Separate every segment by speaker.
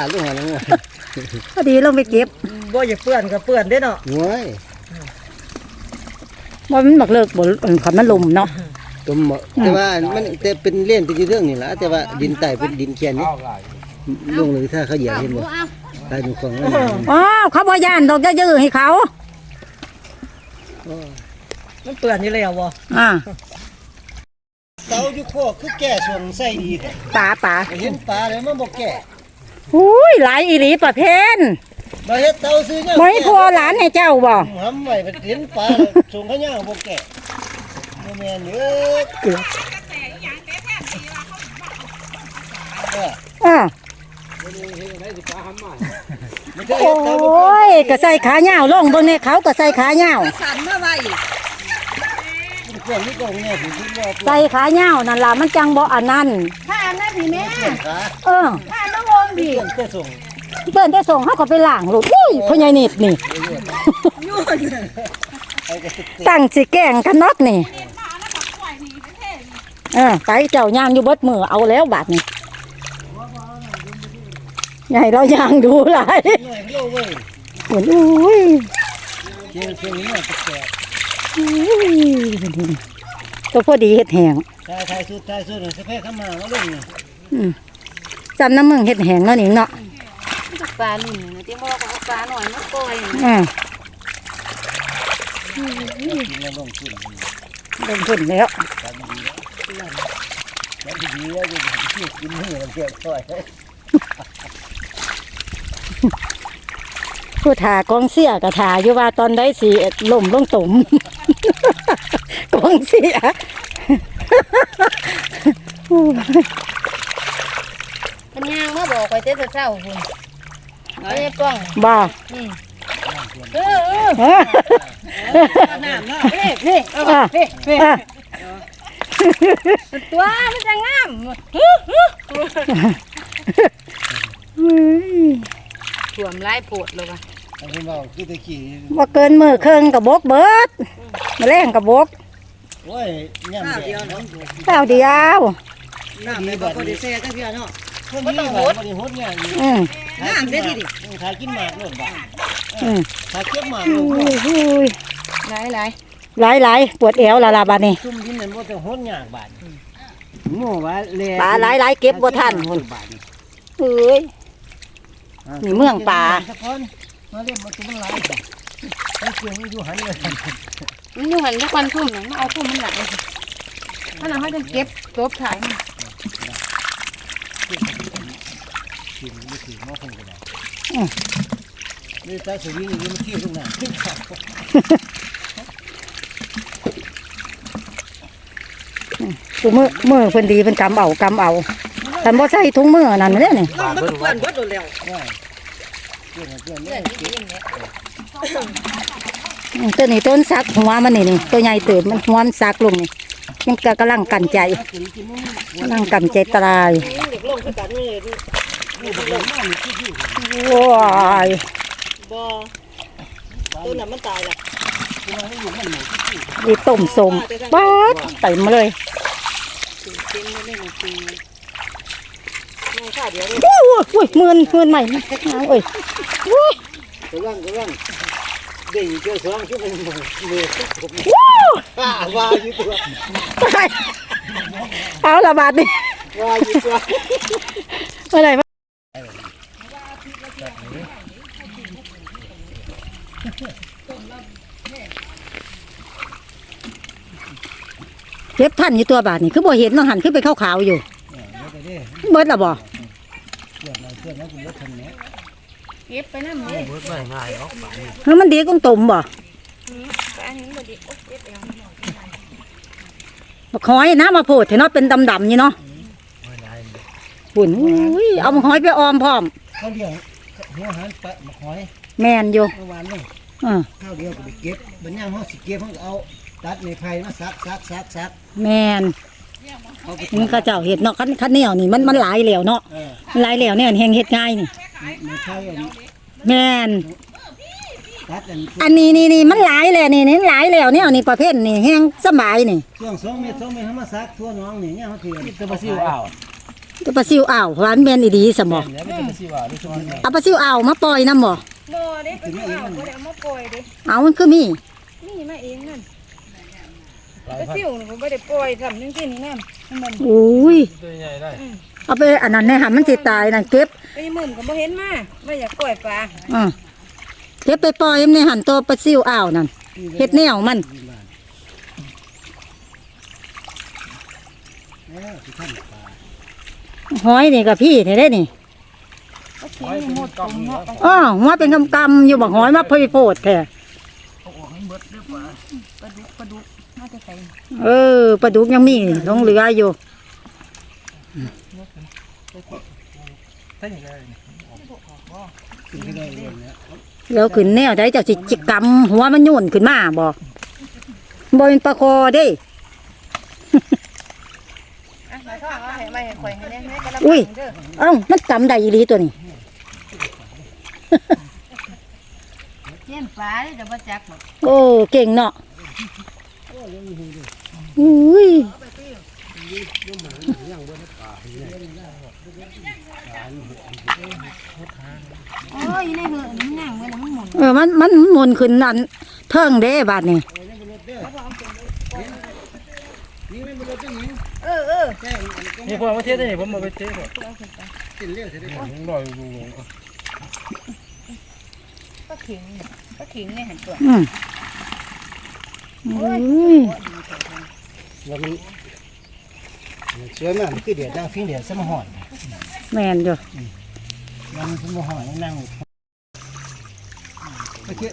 Speaker 1: ลูกหัวน้อง
Speaker 2: พอดีลงไปเก็บ
Speaker 3: บ่อย่าเปื้อนก็เปื้อนเด้เนาะ
Speaker 1: งวย
Speaker 2: ว่ามันบักเลิกบ่ขันมันลมเนาะ
Speaker 1: ตุ่มบ่แต่ว่ามันแต่เป็นเล่นเป็นอยู่เรื่องนี่ล่ะแต่ว่าดินใต้เป็นดินเคียนนี่ลงเลยถ้าเขาเหยียบเห็นบ่ตายดูของมัน
Speaker 2: อ้าวเขาบ่ย่านดอกจะยื้อให้เขา
Speaker 3: มันเปื้อนอยู่แล้วบ่
Speaker 2: อ่า
Speaker 1: เตาอยู่โคกคือแก่ส่วนใส่ดีแท้
Speaker 2: ป่าป่า
Speaker 1: เห็นปลาแล้วมันบ่แก่
Speaker 2: อุ้ยหลายอีหลีประเภท
Speaker 1: บ่เฮ็ดเตาซื้อเนี่ย
Speaker 2: บ่ให้พ่อหลานให้เจ้าบ่
Speaker 1: หำไว้ไปเห็นปลาแล้วส่งเขาย่างบ่แก่บ่แม่นเด้อ
Speaker 2: เกือบ
Speaker 1: เออ
Speaker 2: อ่า
Speaker 1: มันจะ
Speaker 2: โอ
Speaker 1: เฮ็ดเตาบ่้
Speaker 2: ยก็ใส่ขาเหย้าลงเบิ่งเนี่ยเขาก็ใส่ขาเหย้า
Speaker 3: สั่นมาไว้
Speaker 1: เป็นเครื่องนี่ก็เนี่ยสิคิดว่า
Speaker 2: ใส่ขาเหย้านั่นล่ะมันจังบ่อันนั้น
Speaker 3: ถ้าอันนั้นพี่แม่
Speaker 1: เครื่องขา
Speaker 2: เออ
Speaker 3: ถ้าน้อง วง
Speaker 1: เค
Speaker 3: พี่
Speaker 1: รื่องแต่ส่ง
Speaker 2: เพิ่นได้ส่งเฮาก็ไปล้างลูกอุ้ยพ่อใหญ่นิดนี่
Speaker 3: ยุ่ง
Speaker 1: ไอ้ก็สิ
Speaker 2: ตั้งสิแกล้งกันนอกนี่เออไปเจ้าย่างอยู่เบิดมือเอาแล้วบาดนี้ใหญ่เราย่างดูหลาย
Speaker 1: หน่อยโลเว้ย
Speaker 2: เหมือนอุ้ย
Speaker 1: เคียงเคียงนี่มันแก่
Speaker 2: อุ้ยตัวพอดีเห็ดแหง
Speaker 1: ทายทายสุดทายสุดสะเพเข้ามามาลงนี่
Speaker 2: อืม จำน้ำมึงเห็ดแหงเนาะนี่เนาะ
Speaker 4: ปลาลุ่นนะที่บอกว่าปลาหน่อยมันปล่อย
Speaker 2: อ่า
Speaker 1: กินแล้วลงขึ้น
Speaker 2: ลงทุนแล้ว
Speaker 1: แล้วดีแล้วจะกินกินนี่มันเพียงค่อย
Speaker 2: ผู้ทากองเสียกระทาอยู่ว่าตอนได้สีล่มลงตุ่มกองเสีย
Speaker 4: มันย่างมาบ อกไปเต้เช้าคุณเอาไอ้ป้อง
Speaker 2: บ้า
Speaker 4: เออเออ
Speaker 2: เอ้อ
Speaker 3: น้ำเนาะ
Speaker 4: เฮ้เฮ้
Speaker 2: อะอะ
Speaker 4: ตัวมันจะงาม
Speaker 2: อุ้ย
Speaker 4: ถ่วมลายโพดเลยว่ะ
Speaker 1: อันนี้เราคือตะกี้
Speaker 2: ว่าเกินมือเครื่องกับบกเบิดมาแรงกับบก
Speaker 1: โอ้ยย่ำเดียวเนาะ
Speaker 2: เปล่าเดียว
Speaker 3: น้ำไม่บ่พอได้แซ่จังเทื่อเนาะ
Speaker 1: คนนี้แบบบริโภคเนี่ย
Speaker 2: อืม
Speaker 1: ถ่ายกินหมากถ่ายกินหมากโน่นบ่
Speaker 2: อืม
Speaker 1: ถ่ายเก็บหมาก
Speaker 2: อุ้
Speaker 1: โน่น
Speaker 2: ยอุ้ย
Speaker 4: หลายหลาย
Speaker 2: หลายหลายปวดเอวละลาบาดนี่
Speaker 1: ซุ่มดินนั่นบ่จะโหดยากบาดโง่ว่าแล
Speaker 2: ปลาหลายหลายเก็บบ่ทัน
Speaker 1: คนบาด
Speaker 2: เอ้ยนี่เมืองป่า
Speaker 1: สักคนมาเล่นมาตุ้มันหลายบ่ไอ้เกี่ยวมันอยู่หันเลย
Speaker 4: มันอยู่หันทุกวันทุ่มหนังมาเอาทุ่มมันหลายถ้าเราให้จะเก็บจบถ่ายมัน
Speaker 1: กินไม่ถือหม้อคงก็ได้นี่ตาสวิงนี่มันขี้ตรงไหนขึ้นขา
Speaker 2: กูมือมือเพิ่นดีเพิ่นกำเอากำเอาคันบ่ใส่ถุงมือนั่นเนี่
Speaker 3: น้ำมันก็เปื้อนเบิดโดนแล้ว
Speaker 2: ตัวนี้ต้นสักหัวมันนี่นี่ตัวใหญ่เติบมันหัวมันสักลงนี่มันก็กำลังกันใจกำลังกันใจตาย
Speaker 3: กลงคือกันนี่
Speaker 1: นี่บ่ได้มานี่ขี้อยู่
Speaker 2: ว้าย
Speaker 3: บ่ตัวนั้นมันตายละ
Speaker 1: ตัวนี้อยู่มันหมูขี้อยู่
Speaker 2: ดีต้มสมป๊าดเต็มมาเลย
Speaker 4: เต็มเลยหนึ่งปี
Speaker 3: น้องข้าเดียวเลย
Speaker 2: โอ้ยอุ้ยหมื่นหมื่นใหม่เอาเอ้ยอุ้ย
Speaker 1: กำลังกำลังเด้งเจ้าสองชั่วโมงมือผม
Speaker 2: ว้าว
Speaker 1: ว่าว่าอยู่ตัว
Speaker 2: ตายเอาละบาดนี่
Speaker 1: ว่าอยู่ตัว
Speaker 2: อะไรวะเก็บท่านอยู่ตัวบาทนี่คือบ่เห็นน้องหันขึ้นไปขาวๆอยู่
Speaker 1: เดี๋ยวไปดิ
Speaker 2: เบิดละบ่
Speaker 1: เกี่ยวอะไรเกี่ยวแล้วคุณรถคันนี้
Speaker 4: เก็บไปน้ำเลย
Speaker 1: รถไม่ง่ายหรอก
Speaker 2: เฮ้ยมันดีกงตุ่มบ่บักหอยนะมาโพดเถอะเนาะเป็นดำๆนี่เนาะ ปุ่นอุ้ยเอาบักหอยไปออมพร้อม
Speaker 1: เขาเลี้ยงหัวหันปะมาหอย
Speaker 2: แม่นอยู่
Speaker 1: เมื่อวานนี่
Speaker 2: อ่า
Speaker 1: ข้าวเดียวก็ไปเก็บบัญญัติเขาสิเก็บเขาเอาตัดในไผ่มาซักซักซักซัก
Speaker 2: แม่น
Speaker 1: เขาไป
Speaker 2: มันก็เจ้าเห็ดเนาะคันคันเหนียวนี่มันมันหลายแล้วเนาะ
Speaker 1: เออ
Speaker 2: มันหลายแล้วเนี่ยแหงเห็ดง่ายนี่
Speaker 1: ในไผ่อัน
Speaker 2: แม่น
Speaker 1: ตัดอัน
Speaker 2: อันนี้นี่นี่มันหลายแล้วนี่นี่หลายแล้วเนี่ยนี่ประเภทนี่แห้งสบายนี่
Speaker 1: ช่วงสองเมตรสองเมตรเขามาซักทั่วน้องนี่เนี่ยเขาเถื่อนจะมาซิวเอา
Speaker 2: ตัวปลาซิวอ่าวหวานแม่นอีดีสมบ่
Speaker 1: แล้วมันจะสิว่าด้วยชุมนี้
Speaker 2: เอาปลาซิวอ่าวมาปล่อยนำบ่
Speaker 4: บ่เด้ไปเอาบ่ได้เอามาปล่อยเด้
Speaker 2: เอามันคือมี
Speaker 4: นี่มาเองนั่นไปซิ่วนี่ผมบ่ได้ปล่อยทำจังซี่นี่นั่นมัน
Speaker 2: อุ้ย
Speaker 1: ตัวใหญ่ได้
Speaker 2: เอาไปอันนั้นแน่หามันสิตายนั่นเก็บ
Speaker 4: ไปหมื่นก็บ่เห็นมาว่าอยากปล่อยปลา
Speaker 2: อ่าเก็บไปปล่อยในหันตัวปลาซิวอ่าวนั่นเฮ็ดแนวมันหอยนี่กับพี่ นี่ได้นี่
Speaker 4: ก็เขียนหมดผมเนาะ
Speaker 2: อ้อหัวเป็นกำๆอยู่บักหอยมาเพยโพดแท้
Speaker 4: ปลาดุกปลาดุกน่าจะใส่
Speaker 2: เออปลาดุกยังมีหลงเหลืออยู่
Speaker 1: ถ้าอย่างไร
Speaker 2: แล้วขึ้นแนวได้เจ้าสิจิกำหัวมันโยนขึ้นมาบ่บ่เป็นปลาคอเด้
Speaker 4: อะมาท่อเอา ให้มาให้ข่อยให้แน่ๆก็รับ
Speaker 2: อุ้ย
Speaker 4: เด้อ
Speaker 2: เอ้ามันกำได้อีหลีตัวนี้
Speaker 4: เจียนปลาเดี๋ยวบ่จักหรอก
Speaker 2: โอ้เก่งเนาะอุ้ย
Speaker 4: โอ้ยในเหือมันย่างไว้แล้วมันหมุน
Speaker 2: เออมันมันหมุนขึ้นนั่นเทิงเด้บาดนี่
Speaker 4: เออเออ
Speaker 1: นี่พอมาเทศได้ผมมาไปเทศเลยผมรออยู่
Speaker 4: ปลาขิงปลาขิงเนี่ยหันตัว
Speaker 2: อืมอุ้ย
Speaker 1: แล้วมันเชื่อมันคือเดือดนั่งฟิ้งเดือดสมหอน
Speaker 2: แม่นอยู่
Speaker 1: มันสมหอนนั่ง ไปเคีย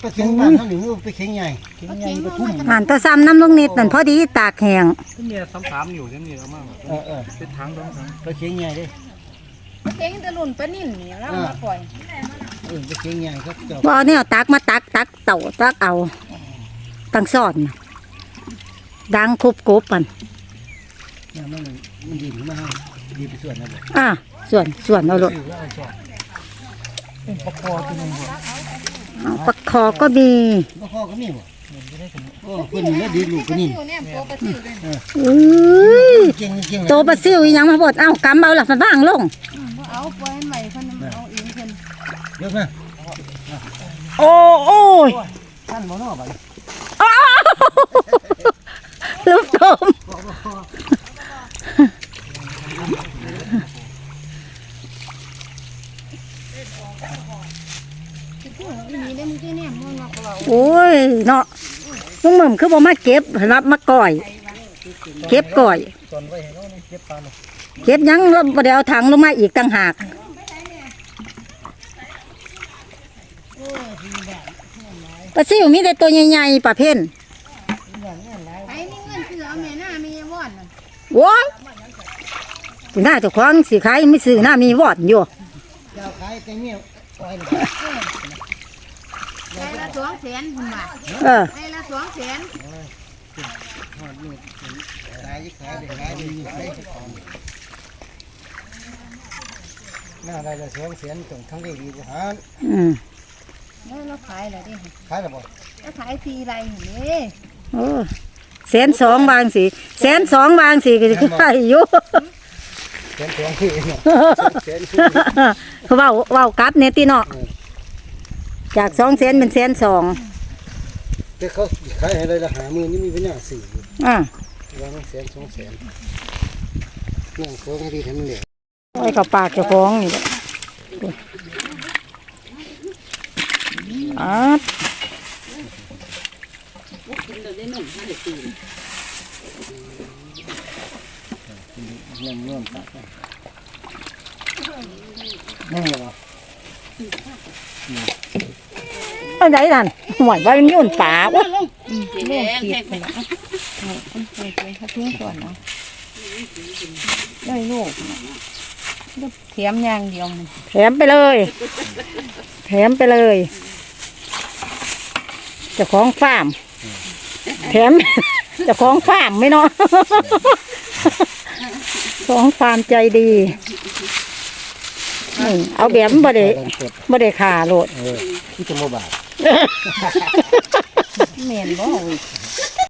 Speaker 1: ไปเคียงบ้านเท่านี้ไปเคียงใหญ่เคียงใหญ่ไปทุ่ม
Speaker 2: อ่านแตะซ้ำน้ำลงนิดนั่นพอดีตากแห้ง
Speaker 5: ก็มีสามสามอยู่ที่นี่แล้วมาก
Speaker 1: เออเออ
Speaker 5: เป็นทางสองทาง
Speaker 1: ไปเคียงใหญ่ดิ
Speaker 4: ปลาเข็งแตะลุ่นปลานิ่นนี่แล้วเอามาปล่อย
Speaker 1: เออไปเคียงใหญ่ครับเจ้า
Speaker 2: บ่เนี่ยตักมาตักตักเต่าตักเอาตั้งซ่อนน่ะดังคุบกบมัน
Speaker 1: เนี่ยมันมันดีขึ้นมาให้ดีไปส่วนนะบอก
Speaker 2: อะส่วนส่วนเอาโลด
Speaker 1: คือว่าเอาส่วนเป็นปลาคอตัวนึงบ่
Speaker 2: เอาปลาคอก็มี
Speaker 1: ปลาคอก็มีบ่โอ้คนนี้ดีลูกคนนี้
Speaker 4: ซิ่วเนี่ยโปปลาซิ่วเลย
Speaker 2: อุ้ย
Speaker 1: เก่งเก่ง
Speaker 2: โตปลาซิวอีหยังมาบดเอ้ากำเอาล่ะมันว่างลง
Speaker 4: บ่เอาปล่อยให้ใหม่เพิ่นเอาเองเพิ่น
Speaker 1: เยอะนะ
Speaker 2: โอ้โอ้ย
Speaker 1: ท่านบ่นอบ่
Speaker 2: ลูกตม
Speaker 4: อีนี่ได้มึงเจ้าเนี่ยมันว่าเรา
Speaker 2: โอ้ยเนาะลุงเหม่มคือบ่มาเก็บรับมาก่อย เก็บก่อย
Speaker 1: ตอนไว้ให้เขานี่เก็บปลาเนาะ
Speaker 2: เก็บยังแล้วบ่ได้เอาถังลงมาอีกต่างหากปลาซิวมีแต่ตัวใหญ่ๆปลาเพ่น
Speaker 4: ไอ้นี่เงินคือแม่หน้าม่วอนน่ะ
Speaker 2: ว้าวหน้าเจ้าของสิขายไม่ซื้อหน้ามีวอดอยู่
Speaker 1: เจ้าขายแต่เมียปล่อยเลย
Speaker 4: สองแสนคุณว่า
Speaker 2: เออ
Speaker 4: ไอ้ละสองแสน
Speaker 1: ขายขายขายดีขายหน้าได้ละสองแสนตรงทั้งได้ดีกว่าหาร
Speaker 2: อืม
Speaker 4: แล้วเราขายอะไรดิ
Speaker 1: ขายแล้วบ่
Speaker 4: เราขายทีไรนี่
Speaker 2: โอ้แสนสองบางสิแสนสองบางสิก็สิขายอยู่
Speaker 1: แสนสองคือเนาะแสนคือ
Speaker 2: เขาเว้าเว้ากลับเนี่ยติเนาะ จากสองแสนเป็นแสนสอง
Speaker 1: แต่เขาขายให้เลยละหามือนี่มีปัญญาสี่
Speaker 2: อ่าวา
Speaker 1: งแสนสองแสนนั่งโค้งให้ดีทำเหลว
Speaker 2: ไว้กับปากเจ้าของนี่แหละอ่า
Speaker 1: เงินเงินตัดนั่งเหรอ
Speaker 2: อันไหนนั่นหวยว่ามันโยนป่าวะ
Speaker 4: แดงแห้งไปแล้วไปไปเขาทิ้งก่อนเนาะได้ลูกเทียมยางเดียวมัน
Speaker 2: แถมไปเลย แถมไปเลยเจ้าของฟาร์มแถมเจ้าของฟาร์มไม่เนาะเจ้าของฟาร์มใจดี นี่เอาแบบบ่ได้
Speaker 1: ดันกด
Speaker 2: บ่ได้ขาโลด
Speaker 1: เออที่จะโมบาท
Speaker 4: เหม็นบ่เว้ย